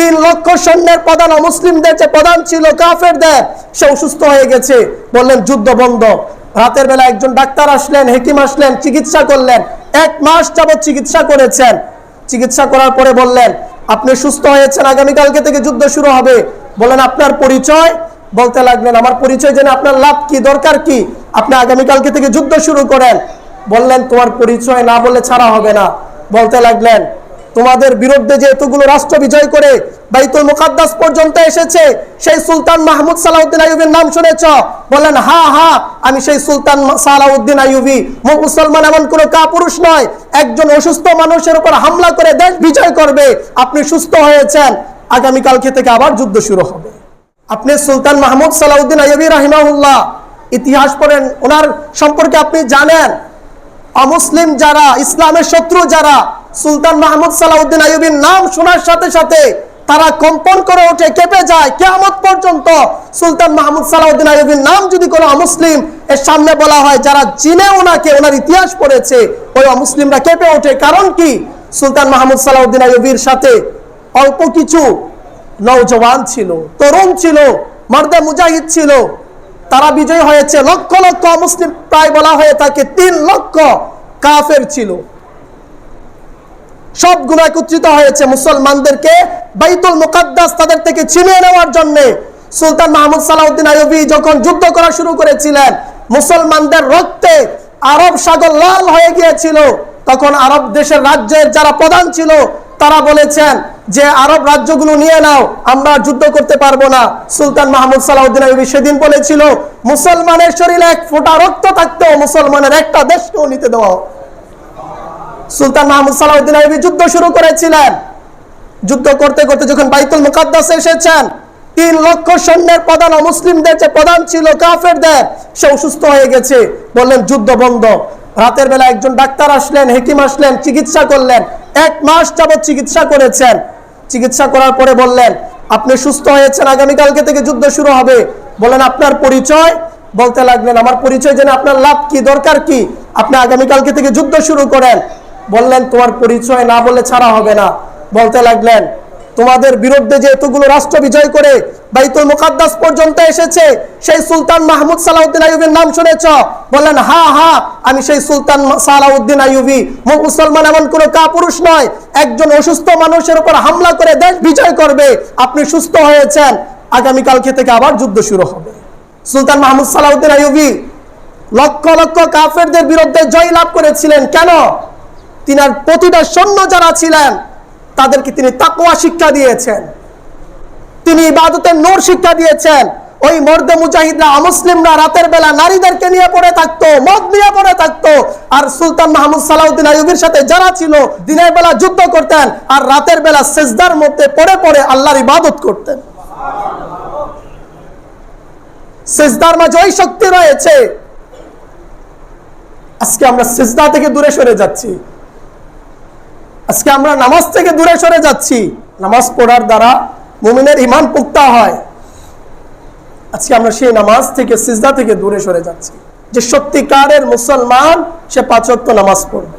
তিন লক্ষ সৈন্যের প্রধান মুসলিমদের যে প্রধান ছিল কাফেরদের, সে অসুস্থ হয়ে গেছে। বললেন, যুদ্ধ বন্ধ। রাতের বেলা একজন ডাক্তার আসলেন, হেকিম আসলেন, চিকিৎসা করলেন। এক মাস যাবত চিকিৎসা করেছেন। চিকিৎসা করার পরে বললেন, আপনি সুস্থ হয়েছেন, আগামীকালকে থেকে যুদ্ধ শুরু হবে। বলেন আপনার পরিচয়? বলতে লাগলেন, আমার পরিচয় জেনে আপনার লাভ কি, দরকার কি? আপনি আগামীকালকে থেকে যুদ্ধ শুরু করেন। বললেন, তোমার পরিচয় না বলে ছাড়া হবে না। বলতে লাগলেন তোমাদের বিরুদ্ধে যে এতগুলো রাষ্ট্র বিজয় করে বাইতুল মুকাদ্দাস পর্যন্ত এসেছে, সেই সুলতান মাহমুদ সালাউদ্দিন আইয়ুবের নাম শুনেছ? বলেন, হা হা, আমি সেই সুলতান সালাউদ্দিন আইয়ুবি। মুসলমান এমন কোনো কাপুরুষ নয়। একজন অসুস্থ মানুষের উপর হামলা করে দেশ বিজয় করবে। আপনি সুস্থ হয়েছেন। আগামীকালকে থেকে আবার যুদ্ধ শুরু হবে। আপনি সুলতান মাহমুদ সালাউদ্দিন আইয়ুবি রাহিমাহুল্লাহ, ইতিহাস পড়েন, ওনার সম্পর্কে আপনি জানেন। অমুসলিম যারা, ইসলামের শত্রু যারা সুলতান মাহমুদ সালাউদ্দিন আইয়ুবির নাম শোনার সাথে সাথে তারা কম্পন করে ওঠে, কেঁপে যায়। কেয়ামত পর্যন্ত সুলতান মাহমুদ সালাউদ্দিন আইয়ুবির নাম যদি কোনো অমুসলিম এর সামনে বলা হয়, যারা চিনে ওনাকে, ওনার ইতিহাস পড়েছে, ওই অমুসলিমরা কেঁপে ওঠে। কারণ কি? সুলতান মাহমুদ সালাউদ্দিন আইয়ুবির সাথে অল্প কিছু নৌজওয়ান ছিল, তরুণ ছিল, মর্দে মুজাহিদ ছিল। তারা বিজয় হয়েছে। লক্ষ লক্ষ মুসলিম প্রায় বলা হয়ে থাকে, তিন লক্ষ কাফের ছিল। সবগুলো একত্রিত হয়েছে মুসলমানদেরকে বাইতুল মুকাদ্দাস তাদের থেকে ছিনিয়ে নেওয়ার জন্য সুলতান মাহমুদ সালাউদ্দিন আইয়ুবী যখন যুদ্ধ করা শুরু করেছিলেন, মুসলমানদের রক্তে আরব সাগর লাল হয়ে গিয়েছিল তখন আরব দেশের রাজ্যের যারা প্রধান ছিল, তারা বলেছেন যে, আরব রাজ্যগুলো নিয়ে নাও, আমরা যুদ্ধ করতে পারব না সুলতান মাহমুদ সালাউদ্দিন আইয়ুবী সেদিন বলেছিল, মুসলমানের শরীরে এক ফোঁটা রক্ত থাকতেও মুসলমানের একটা দেশকেও নিতে দেওয়া। সুলতান মাহমুদ সালাউদ্দিন আইবি যুদ্ধ শুরু করেছিলেন। যুদ্ধ করতে করতে যখন বাইতুল মুকাদ্দাসে এসেছেন, তিন লক্ষ সৈন্যের প্রধান মুসলিমদের যে প্রধান ছিল কাফেরদের, সে অসুস্থ হয়ে গেছে। বললেন, যুদ্ধ বন্ধ। রাতের বেলা একজন ডাক্তার আসলেন, হেকিম আসলেন, চিকিৎসা করলেন। এক মাস যাবত চিকিৎসা করেছেন। চিকিৎসা করার পরে বললেন, আপনি সুস্থ হয়েছেন, আগামীকালকে থেকে যুদ্ধ শুরু হবে। বলেন আপনার পরিচয়? বলতে লাগলেন, আমার পরিচয় জেনে আপনার লাভ কি, দরকার কি? আপনি আগামীকালকে থেকে যুদ্ধ শুরু করেন। বললেন, তোমার পরিচয় না বলে ছাড়া হবে না। বলতে লাগলেন, তোমাদের বিরুদ্ধে যে এতগুলো রাষ্ট্র বিজয় করে বাইতুল মুকাদ্দাস পর্যন্ত এসেছে, সেই সুলতান মাহমুদ সালাউদ্দিন আইয়ুবের নাম শুনেছ? বললেন, হা হা, আমি সেই সুলতান সালাউদ্দিন আইয়ুবি। মুসলমান এমন কোনো কাপুরুষ নয়। একজন অসুস্থ মানুষের উপর হামলা করে দেশ বিজয় করবে। আপনি সুস্থ হয়েছেন। আগামীকালকে থেকে আবার যুদ্ধ শুরু হবে। সুলতান মাহমুদ সালাউদ্দিন আইয়ুবি লক্ষ লক্ষ কাফেরদের বিরুদ্ধে জয় লাভ করেছিলেন। কেন? তিনার প্রতিটা সৈন্য যারা ছিলেন, তাদেরকে তিনি তাকওয়া শিক্ষা দিয়েছেন। তিনি ইবাদতের নূর শিক্ষা দিয়েছেন। ওই মর্দে মুজাহিদরা অমুসলিমরা রাতের বেলা নারীদেরকে নিয়ে পড়ে থাকতো, মদ নিয়ে পড়ে থাকতো। আর সুলতান মাহমুদ সালাউদ্দিন আইয়ুবের সাথে যারা ছিল, দিনের বেলা যুদ্ধ করতেন আর রাতের বেলা সেজদার মধ্যে পড়ে পড়ে আল্লাহর ইবাদত করতেন। সেজদার মাঝে ওই শক্তি রয়েছে। আজকে আমরা সেজদা থেকে দূরে সরে যাচ্ছি। আজকে আমরা নামাজ থেকে দূরে সরে যাচ্ছি। নামাজ পড়ার দ্বারা মুমিনের ইমান পুক্তা হয়। আজকে আমরা সেই নামাজ থেকে, সিজদা থেকে দূরে সরে যাচ্ছি। যে সত্যিকারের মুসলমান, সে পাঁচত্ব নামাজ পড়বে।